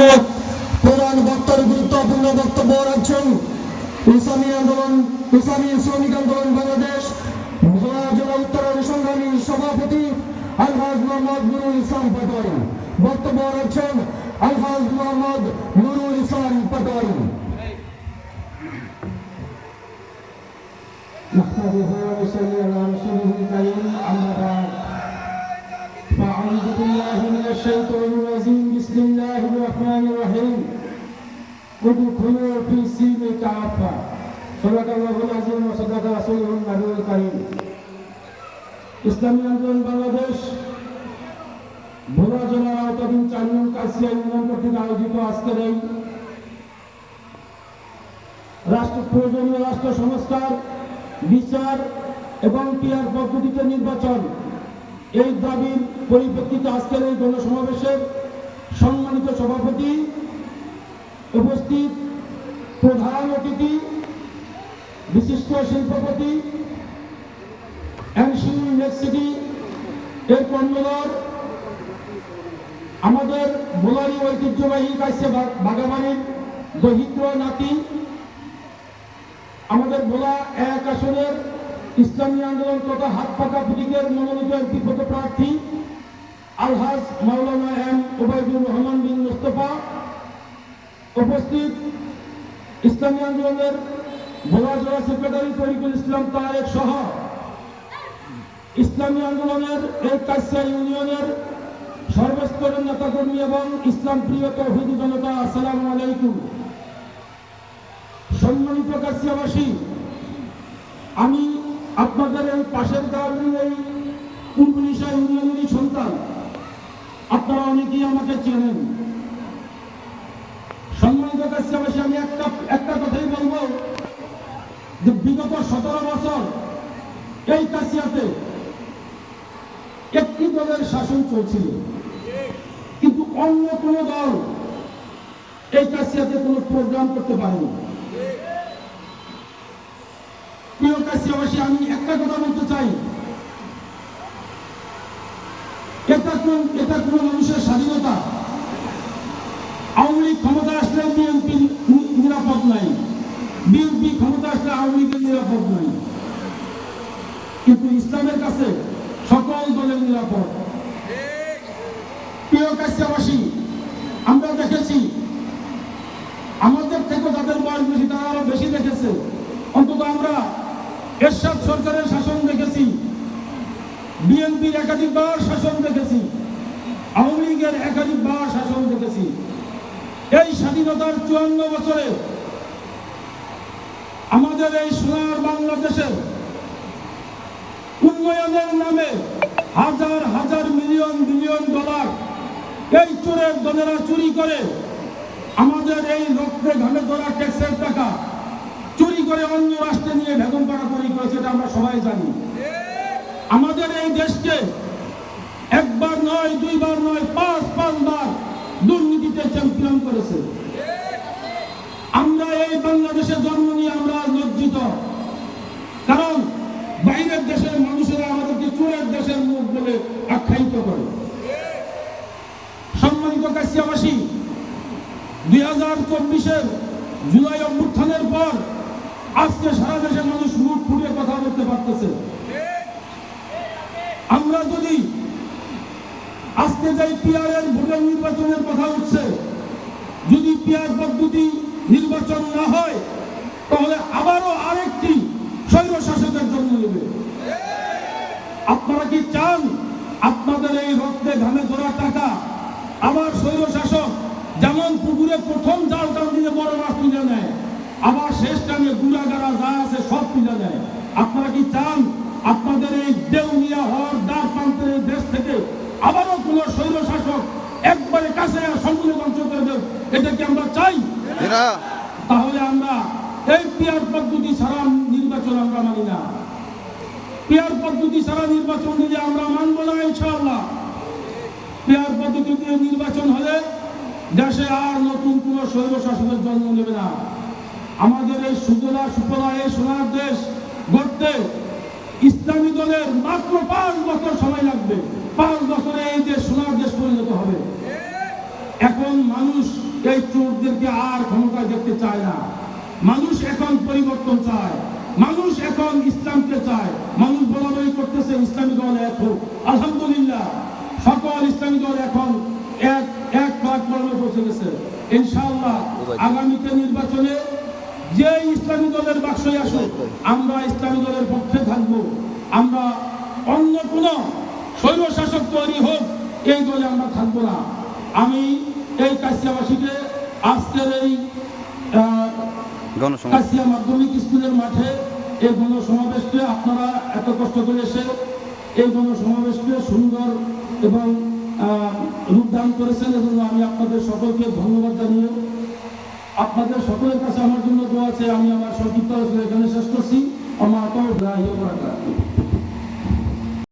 সামনে প্রধান বক্তার গুরুত্বপূর্ণ বক্তব্য রাখছেন ইসলামী আন্দোলন ইসলামী শ্রমিক আন্দোলন বাংলাদেশ জেলা জেলা উত্তরের সংগ্রামী সভাপতি আলহাজ মোহাম্মদ নুরুল ইসলাম পাটোয়ারি বক্তব্য রাখছেন আলহাজ মোহাম্মদ নুরুল ইসলাম পাটোয়ারি نحمده ونصلي على رسوله الكريم أما بعد ادخلوا في السلم كافة صدق الله العظيم وصدق رسوله النبي الكريم ইসলামী আন্দোলন বাংলাদেশ ভোলা জেলার আওতাধীন চার নং কাশিয়া ইউনিয়ন কর্তৃক আয়োজিত আজকের এই রাষ্ট্র প্রয়োজনীয় রাষ্ট্র সংস্কার বিচার এবং পিয়ার পদ্ধতিতে নির্বাচন এই দাবির পরিপ্রেক্ষিতে আজকের এই গণসমাবেশের সম্মানিত সভাপতি উপস্থিত প্রধান অতিথি, বিশিষ্ট শিল্পপতি এনসি ইউনিভার্সিটি এর কর্মদর আমাদের বোলারি ঐতিহ্যবাহী কাছে বাগাবাড়ির দহিদ্র নাতি, আমাদের ভোলা এক আসনের ইসলামী আন্দোলন তথা হাত পাকা প্রতীকের মনোনীত একটি প্রার্থী আলহাজ মাওলানা এম ওবায়দুর রহমান বিন মুস্তফা উপস্থিত ইসলামী আন্দোলনের ভোলা জেলা সেক্রেটারি তরিকুল ইসলাম তারেক সহ ইসলামী আন্দোলনের এই কাছিয়া ইউনিয়নের সর্বস্তরের নেতাকর্মী এবং ইসলাম প্রিয় তৌহিদি জনতা, আসসালামু আলাইকুম। সম্মানিত কাছিয়াবাসী আমি আপনাদের এই পাশের গ্রামের এই কুম্পনিশা ইউনিয়নেরই সন্তান। আপনারা অনেকেই আমাকে চেনেন। কাছিয়াবাসী আমি একটা একটা কথাই বলব যে বিগত সতেরো বছর এই কাছিয়াতে একটি দলের শাসন চলছিল। কিন্তু অন্য কোন দল এই কাছিয়াতে কোনো প্রোগ্রাম করতে পারেনি। প্রিয় কাছিয়াবাসী আমি একটা কথা বলতে চাই। এটা কোন এটা কোন মানুষের স্বাধীনতা? আওয়ামী ক্ষমতা নাই। বিএনপি ক্ষমতা আসলে আওয়ামী লীগের নিরাপদ নাই। কিন্তু ইসলামের কাছে সকল দলের নিরাপদ। প্রিয় কাছিয়াবাসী আমরা দেখেছি, আমাদের থেকে যাদের বয়স বেশি, তারা আরও বেশি দেখেছে। অন্তত আমরা এরশাদ সরকারের শাসন দেখেছি, বিএনপির একাধিকবার শাসন দেখেছি, আওয়ামী লীগের একাধিকবার শাসন দেখেছি। এই স্বাধীনতার চুয়ান্ন বছরে আমাদের এই সোনার বাংলাদেশের উন্নয়নের নামে হাজার হাজার মিলিয়ন বিলিয়ন ডলার এই চোরের দলেরা চুরি করে, আমাদের এই রক্তে ঘামে ধরা ট্যাক্সের টাকা চুরি করে অন্য রাষ্ট্রে নিয়ে বেগম পাড়া তৈরি করেছে এটা আমরা সবাই জানি। আমাদের এই দেশকে একবার নয়, দুইবার নয়, পাঁচ, পাঁচবার দুর্নীতিতে চ্যাম্পিয়ন করেছে আমরা এই বাংলাদেশে জন্ম নিয়ে আমরা লজ্জিত কারণ বাইরের দেশের মানুষেরা আমাদেরকে চোরের দেশের মুখ বলে আখ্যায়িত করে সম্মানিত কাশিয়াবাসী, দুই হাজার চব্বিশের জুলাই অভ্যুত্থানের পর আজকে সারা দেশের মানুষ মুখ ফুটে কথা বলতে পারতেছে। আমরা যদি আজকে যে পিয়ারের ভোটের নির্বাচনের কথা উঠছে, যদি পিয়ার পদ্ধতি নির্বাচন না হয়, তাহলে আবারও আরেকটি স্বৈর শাসকের জন্ম নেবে। আপনারা কি চান আপনাদের এই রক্তে ঘামে ধরা টাকা। আবার স্বৈর শাসক যেমন পুকুরে প্রথম জাল টান দিয়ে বড় মাছ তুলে নেয় আবার শেষ টানে গুড়াগাড়া যা আছে সব তুলে নেয় আপনারা কি চান আপনাদের এই দেউনিয়া হওয়ার দ্বার প্রান্তের এই দেশ থেকে আবারও কোন স্বৈর শাসক একবারে কাছে সম্পূর্ণ ধ্বংস করে দেব? এটা কি আমরা চাই? তাহলে আমরা এই পিয়ার পদ্ধতি ছাড়া নির্বাচন আমরা মানি না। পিয়ার পদ্ধতি ছাড়া নির্বাচন দিলে আমরা মানব না, ইনশাআল্লাহ। পিয়ার পদ্ধতিতে নির্বাচন হলে দেশে আর নতুন কোন শাসনের জন্ম নেবে না। আমাদের এই সুজলা সুফলা এই সোনার দেশ গড়তে ইসলামী দলের মাত্র পাঁচ বছর সময় লাগবে। পাঁচ বছরে এই দেশ সোনার দেশ পরিণত হবে। এখন মানুষ এই চোরদেরকে আর ক্ষমতায় দেখতে চায় না। মানুষ এখন পরিবর্তন চায়। মানুষ এখন ইসলামকে চায়। মানুষ বলা বলি করতেছে ইসলামী দল এক হোক। আলহামদুলিল্লাহ সকল ইসলামী দল এখন এক এক প্ল্যাটফর্মে পৌঁছে গেছে ইনশাআল্লাহ আগামীতে নির্বাচনে যে ইসলামী দলের বাক্সই আসুক আমরা ইসলামী দলের পক্ষে থাকব। আমরা অন্য কোন স্বৈর শাসক তৈরি হোক এই দলে আমরা থাকব না। আমি এই কাশিয়াবাসীকে আজকের এই কাশিয়া মাধ্যমিক স্কুলের মাঠে এই গণসমাবেশকে আপনারা এত কষ্ট করে এই গণসমাবেশকে সুন্দর এবং রূপদান করেছেন এবং আমি আপনাদের সকলকে ধন্যবাদ জানিয়ে আপনাদের সকলের কাছে আমার জন্য দোয়া আছে। আমি আমার সংক্ষিপ্ত এখানে শেষ করছি। আমার তো